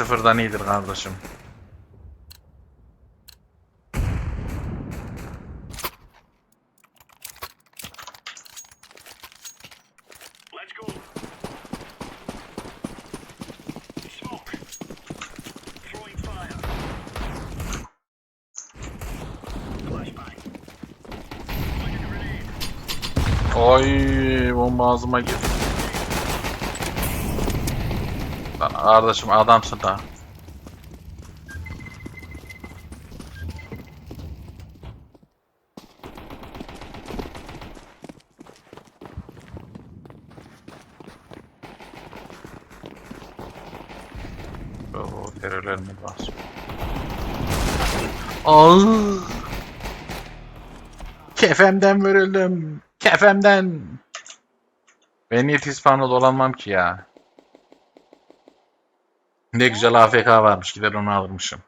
Sıfırdan iyidir kardeşim. Oy bomba ağzıma girdi. Lan kardeşim adamsın da. Oo terörlerine bas. Aa! Kefemden vuruldum. Kefemden. Ben niye tispanla dolanmam ki ya. Ne güzel AFK varmış. Gider onu alırmışım.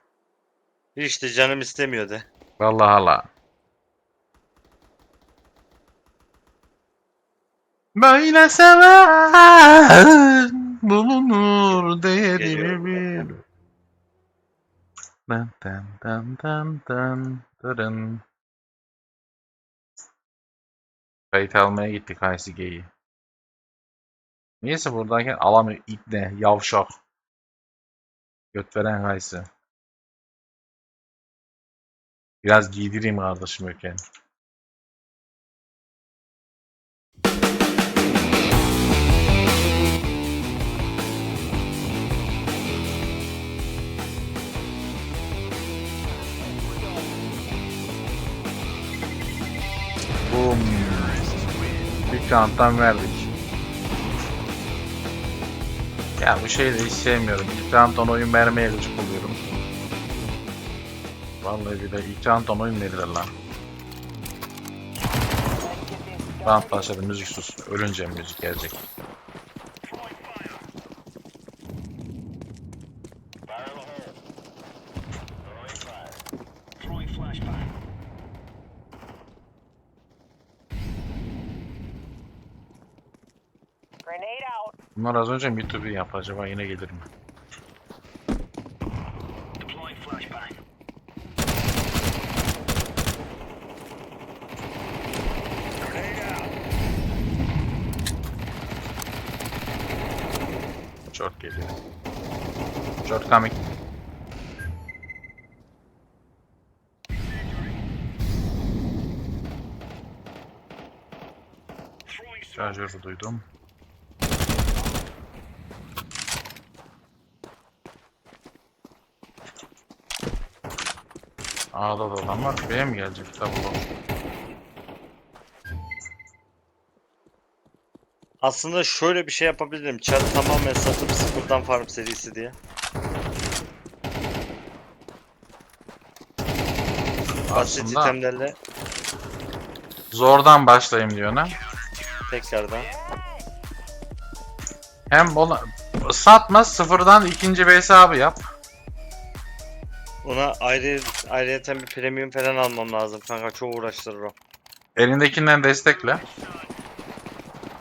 İşte canım istemiyordu. Vallahi hala. Böyle seven bulunur değerimi bir. Dan dan dan dan dan dırın. Kayıt almaya gittik ICG'yi. Neyse buradayken alamıyor. İbne, yavşak. Göt veren kayısı. Biraz giydireyim kardeşim Öken. Boom. Bir kanttan verdik. Ya bu şeyi de hiç sevmiyorum. İlk round'dan oyun vermeye gıcık oluyorum. Vallahi bir de ilk round'dan oyun verilir lan. Round başladı müzik sus. Ölünce müzik gelecek. Grenade out. Bunlar az önce mi to be yaptı acaba yine gelir mi? Short geliyor. Short coming. Şarjörü duydum. A'da da adam var. B'ye mi gelecek double Aslında şöyle bir şey yapabilirim. Çarı tamamen satıp sıfırdan farm serisi diye. Basit Aslında itemlerle zordan başlayayım diyor ne? tekrardan. Hem ola, satma sıfırdan ikinci bir hesabı yap. Ona ayrı ayrıyeten bir premium falan almam lazım kanka çok uğraştırır o. Elindekinden destekle.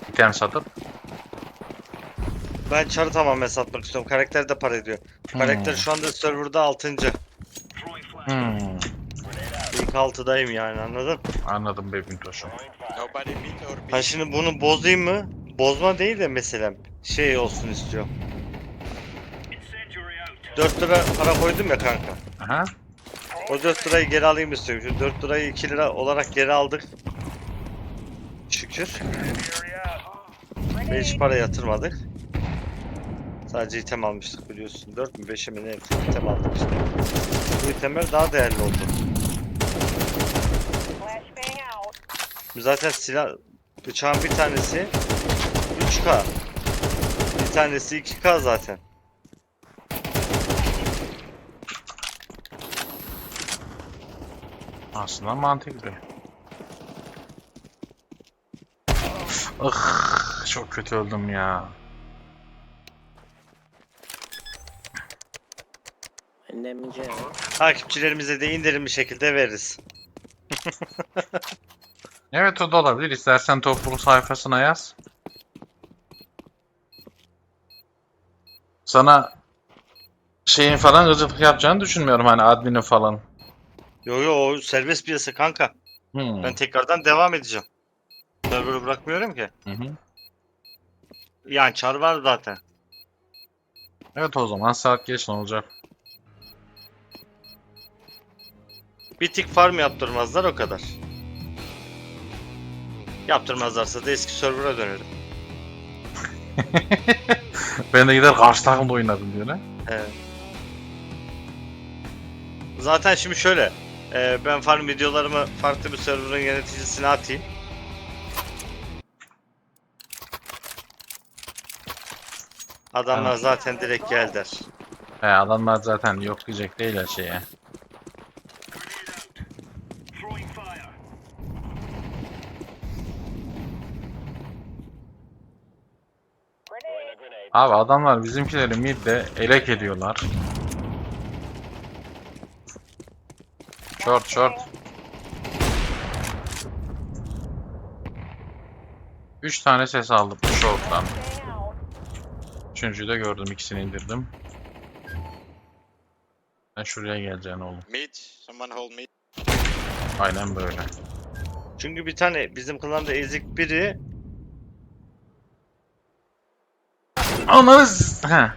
İtem satıp. Ben çarı tamamen satmak istiyorum. Karakter de para ediyor. Karakter Hmm. şu anda serverda 6. Throwing flash. Hmm, İlk 6'dayım yani anladın? anladım be Bintoş'um. Nobody meet or Ha şimdi bunu bozayım mı? Bozma değil de mesela şey olsun istiyor. Incendiary out. 4 lira para koydum ya kanka. Aha. O 4 lirayı geri alayım istiyorum. Şu 4 lirayı 2 lira olarak geri aldık. Şükür. Ve hiç para yatırmadık. Sadece item almıştık biliyorsun. 4 mü 5 mi ne item aldık işte. Bu itemler daha değerli oldu. Zaten silah bıçağın bir tanesi 3K. Bir tanesi 2K zaten. Aslında mantıklı. Ih, çok kötü öldüm ya. Takipçilerimize de indirimli şekilde veririz. Evet o da olabilir. İstersen topluluk sayfasına yaz. Sana şeyin falan gıcıklık yapacağını düşünmüyorum hani adminin falan. Yo yo o serbest piyasa kanka. Hmm. Ben tekrardan devam edeceğim. Server'ı bırakmıyorum ki. Hı hı. Yani çar var zaten. Evet o zaman saat geç ne olacak? Bir tık farm yaptırmazlar o kadar. Yaptırmazlarsa da eski server'a dönerim. ben de gider karşı takımda oynadım diyor ne? Evet. Zaten şimdi şöyle. E, ben farm videolarımı farklı bir server'ın yöneticisine atayım. Adamlar Tamam. zaten direkt gel der. He adamlar zaten yok diyecek değil her şeye. Throwing. Abi adamlar bizimkileri midde elek ediyorlar. Short short. 3 tane ses aldım short'tan. Üçüncüyü de gördüm ikisini indirdim. Ben şuraya geleceğim oğlum. Mid, someone hold mid. Aynen böyle. Çünkü bir tane bizim klanda ezik biri Ananız! He.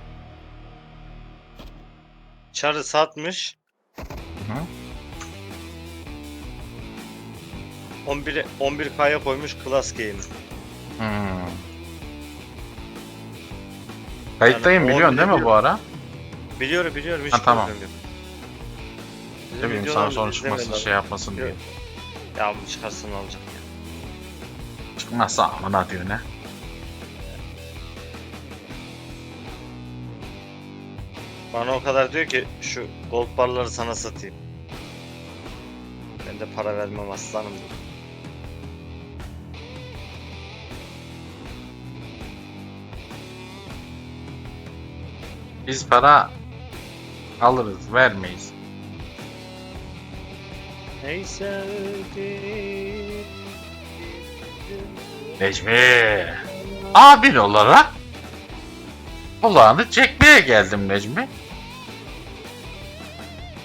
çarı satmış. Hı. 11 11K'ya koymuş class game. Hmm. Kayıttayım Yani biliyorsun değil mi bu ara? Biliyorum biliyorum hiç Ha, tamam. problem yok. Ne bileyim sana videolarımızı sonra çıkmasın şey yapmasın diye. Yok. Ya bu çıkarsın ne olacak ya. Çıkmazsa amına diyor ne? Bana o kadar diyor ki şu gold barları sana satayım. Ben de para vermem aslanım. diyor. Biz para alırız, vermeyiz. Neyse Necmi. Abin olarak kulağını çekmeye geldim Necmi.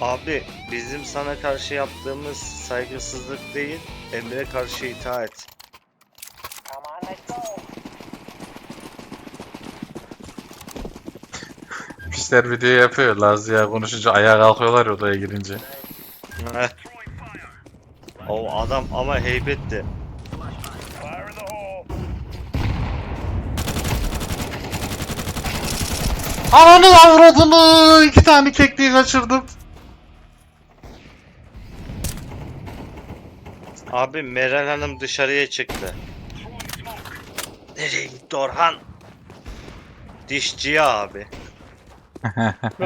Abi bizim sana karşı yaptığımız saygısızlık değil, Emre karşı itaat. Pisler video yapıyor. Laz ya konuşunca ayağa kalkıyorlar ya odaya girince. o adam ama heybetti. Ananı avradını! iki tane kekliği kaçırdım. Abi Meral Hanım dışarıya çıktı. Nereye gitti Orhan? Dişçiye abi.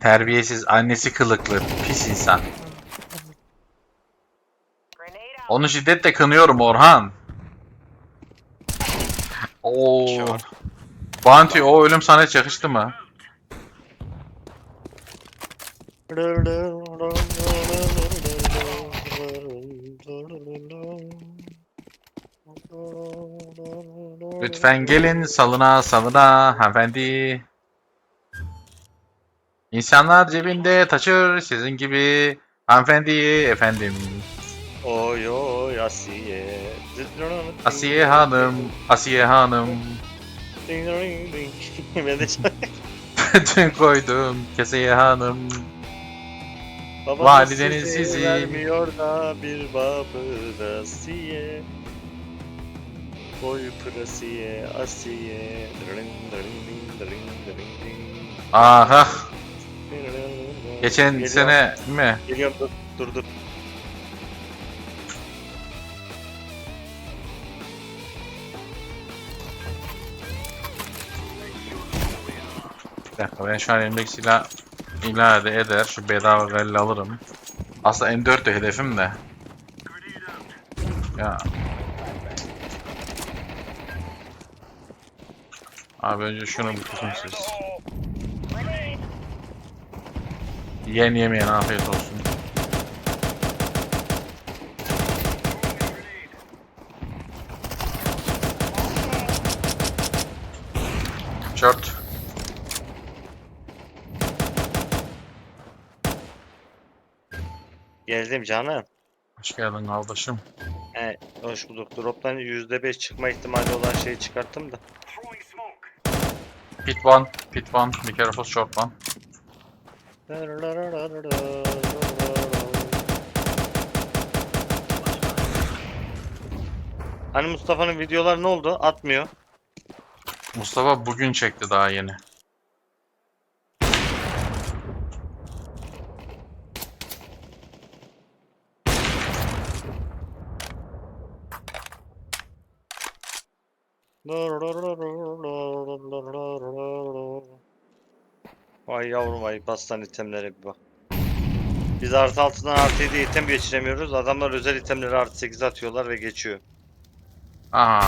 Terbiyesiz annesi kılıklı pis insan. Onu şiddetle kınıyorum Orhan. Oo. Bounty o ölüm sana hiç yakıştı mı? Lütfen gelin salına salına hanımefendi. İnsanlar cebinde taşır sizin gibi hanımefendi efendim. Oy oy Asiye. Asiye hanım, Asiye hanım. ben de Dün koydum keseye hanım. Babanız Valideniz sizi sizi- vermiyor da bir babı Asiye. Boy pırasiye Asiye. Aha. Geçen Geliyorum. sene mi? Geliyorum dur dur dur. Bir dakika ben şu an elimdeki silah ilade eder. Şu bedava galil alırım. Aslında M4 de hedefim de. Ya. Abi önce şunu tutun siz. Yen yemeyen afiyet olsun. Short. Geldim canım. Hoş geldin kardeşim. He, hoş bulduk. Drop'tan %5 çıkma ihtimali olan şeyi çıkarttım da. Pit one, pit one, be careful short one. Hani Mustafa'nın videoları ne oldu? Atmıyor. Mustafa bugün çekti daha yeni. Yavrum bastan itemlere bir bak. Biz artı altından artı 7 item geçiremiyoruz. Adamlar özel itemleri artı 8 atıyorlar ve geçiyor. Aa.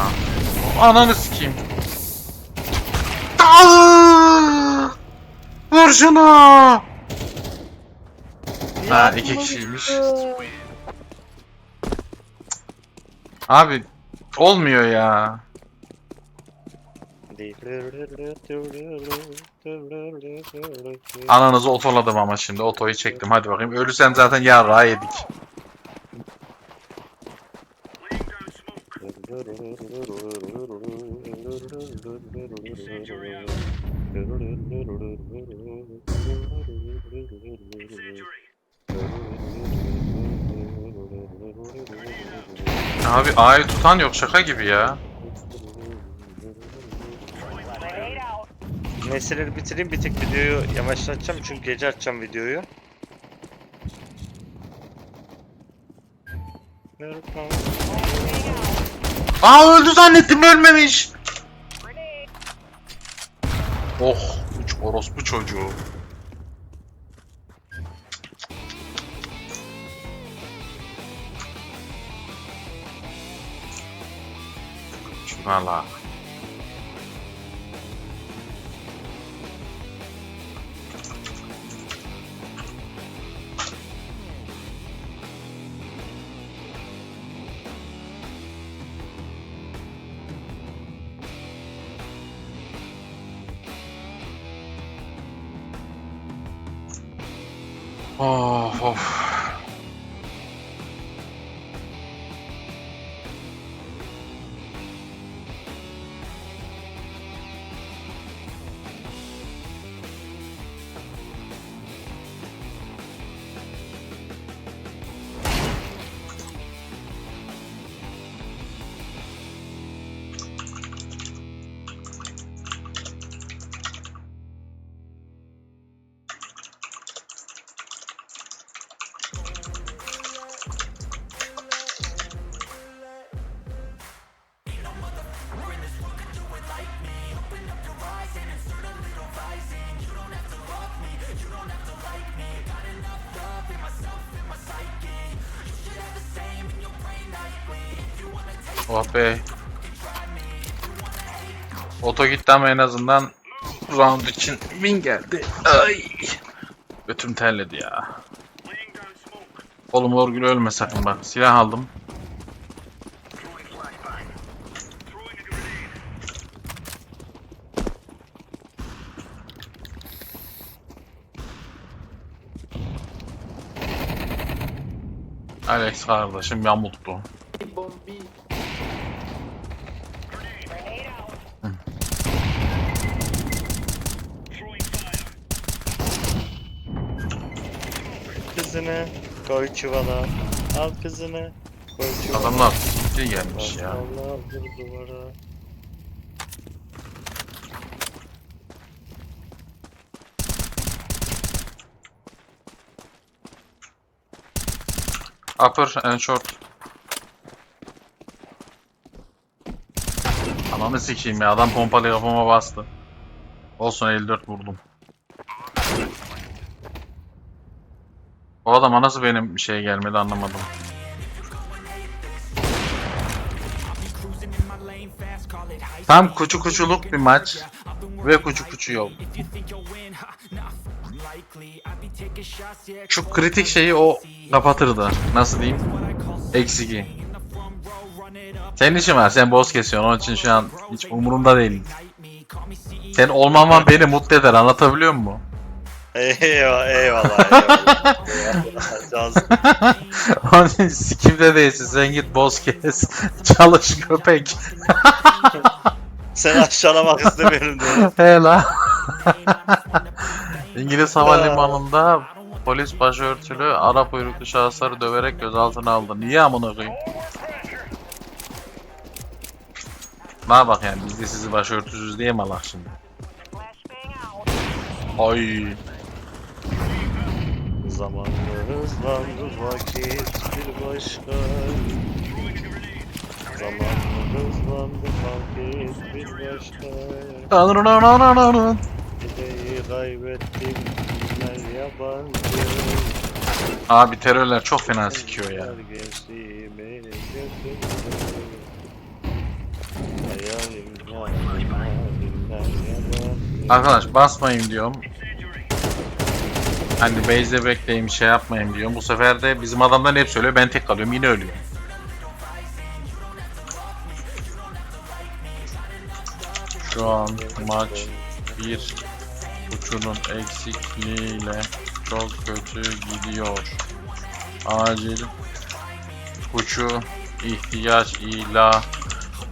Ananı sikeyim. Aa! Vur şunu. Ha iki kişiymiş. Abi olmuyor ya. Ananızı otoladım ama şimdi otoyu çektim hadi bakayım. Ölürsen zaten yarrağı yedik. Abi A'yı tutan yok şaka gibi ya. Meseleleri bitireyim bir tek videoyu yavaşlatacağım çünkü gece açacağım videoyu. Aa öldü zannettim ölmemiş. Oh uç orospu çocuğu. Şuna la. Oh, oh. Oh be. Oto gitti ama en azından round için win geldi. Ay. Götüm terledi ya. Oğlum Orgül ölme sakın bak. Silah aldım. Alex kardeşim yamulttu. Grenade Kızını koy çuvala. Al kızını koy çuvala. Adamlar ciddi gelmiş ya. Allah vur duvara. Upper and short. Ananı sikeyim ya adam pompalı kafama bastı. Olsun 54 vurdum. O adama nasıl benim şey gelmedi anlamadım. Tam kuçu kuçuluk bir maç ve kuçu kuçu yok. Şu kritik şeyi o kapatırdı. Nasıl diyeyim? Eksiki. Senin işin var. Sen boss kesiyorsun. Onun için şu an hiç umurumda değil. Sen olmaman beni mutlu eder. Anlatabiliyor muyum? Eyvallah eyvallah eyvallah. Cazım. Onun sikimde değilsin. Sen git boz kes. Çalış köpek. Seni aşağılamak istemiyorum diye. He la. İngiliz havalimanında polis başörtülü Arap uyruklu şahısları döverek gözaltına aldı. Niye amına koyayım? Ne bak yani biz de sizi başörtüsüz diye mi Allah şimdi? Ay. Zamanla hızlandı vakit bir başka. Zamanla hızlandı vakit bir başka. Gideyi kaybettim ben yabancı. Abi terörler çok fena sikiyor ya. Gençliğimi götürdü. Hayalim hayalim hayalimden yabancı. Arkadaş basmayın diyorum. Hani base'de bekleyin şey yapmayın diyorum. Bu sefer de bizim adamlar hep söylüyor ben tek kalıyorum yine ölüyor. Şu an maç bir uçunun eksikliğiyle çok kötü gidiyor. Acil uçu ihtiyaç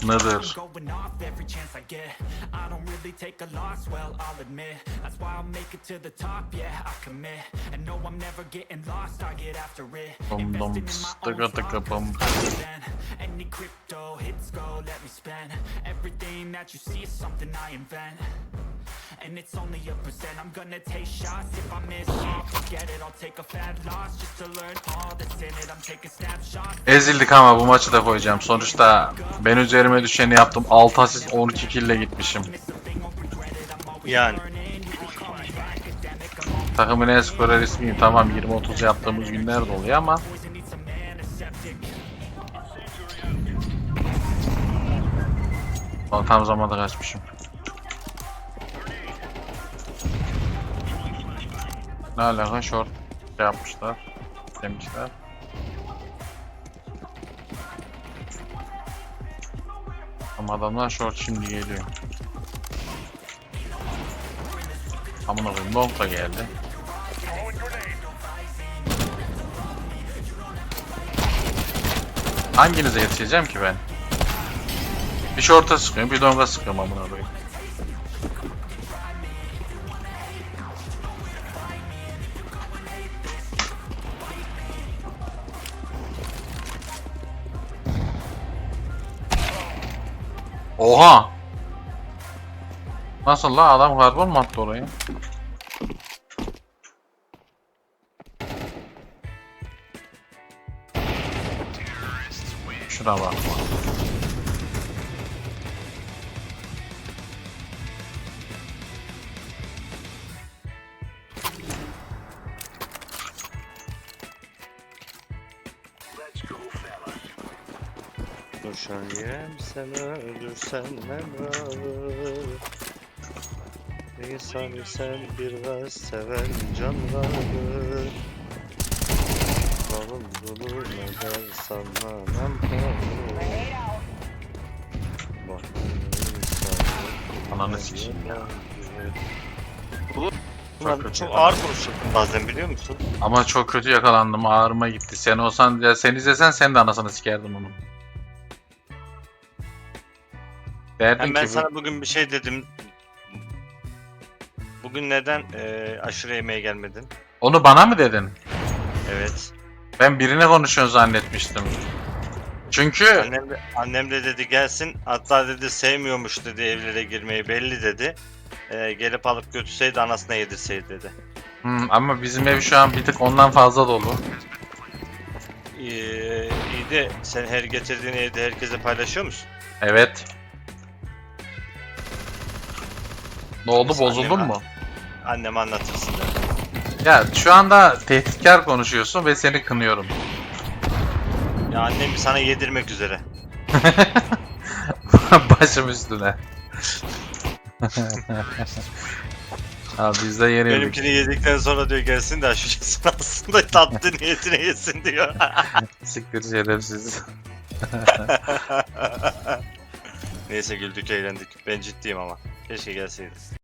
ilanıdır. going off every chance I get. I don't really take a loss, well, I'll admit. That's why I'll make it to the top, yeah, I commit. And no, I'm never getting lost, I get after it. Bum bum Investing in my tıka own tıka funds, bum. Any crypto hits go, let me spend. Everything that you see is something I invent. And it's only a percent, I'm gonna take shots If I miss, all forget it, I'll take a fat loss Just to learn all that's in it, I'm taking snapshots Ezildik ama bu maçı da koyacağım. Sonuçta ben üzerime düşeni yaptım. 6 asist 12 kill ile gitmişim. Yani Takımın en skorer ismiyim. Tamam 20-30 yaptığımız günler de oluyor ama tam zamanda kaçmışım. Ne alaka short şey yapmışlar. Demişler. Ama adamlar short şimdi geliyor. Amına koyayım long da geldi. Hanginize yetişeceğim ki ben? Bir short'a sıkıyorum, bir long'a sıkıyorum amına koyayım. Oha! Nasıl la adam karbon mu attı oraya? Şuna bak. Koşayım sen ölürsen ne olur İnsan sen bir var seven canları Balım dolu ne der sana nam Grenade out. Bak Ananı sikeyim ya. Kötü çok yakalandım. ağır konuşuyorsun bazen biliyor musun? Ama çok kötü yakalandım. Ağrıma gitti. Sen olsan ya sen izlesen sen de anasını sikerdim onun. Derdin Hem ben ki bu- sana bugün bir şey dedim. Bugün neden eee aşure yemeğe gelmedin? onu bana mı dedin? Evet. Ben birine konuşuyorsun zannetmiştim. Çünkü Annem de, annem de dedi gelsin. Hatta dedi sevmiyormuş dedi evlere girmeyi belli dedi. Eee, gelip alıp götürseydi anasına yedirseydi dedi. Hmm, ama bizim ev şu an bir tık ondan fazla dolu. Ee, iyi de sen her getirdiğin evde herkese paylaşıyor musun? Evet. Ne oldu Nasıl bozuldun annem mu? Anneme anlatırsın da. Ya şu anda tehditkar konuşuyorsun ve seni kınıyorum. Ya annem sana yedirmek üzere. Başım üstüne. Abi biz de yeni yedik. Benimkini yedikten sonra diyor gelsin de aşuresini aslında tatlı niyetine yesin diyor. Siktir şerefsiz. Neyse güldük eğlendik. Ben ciddiyim ama. Keşke gelseydin.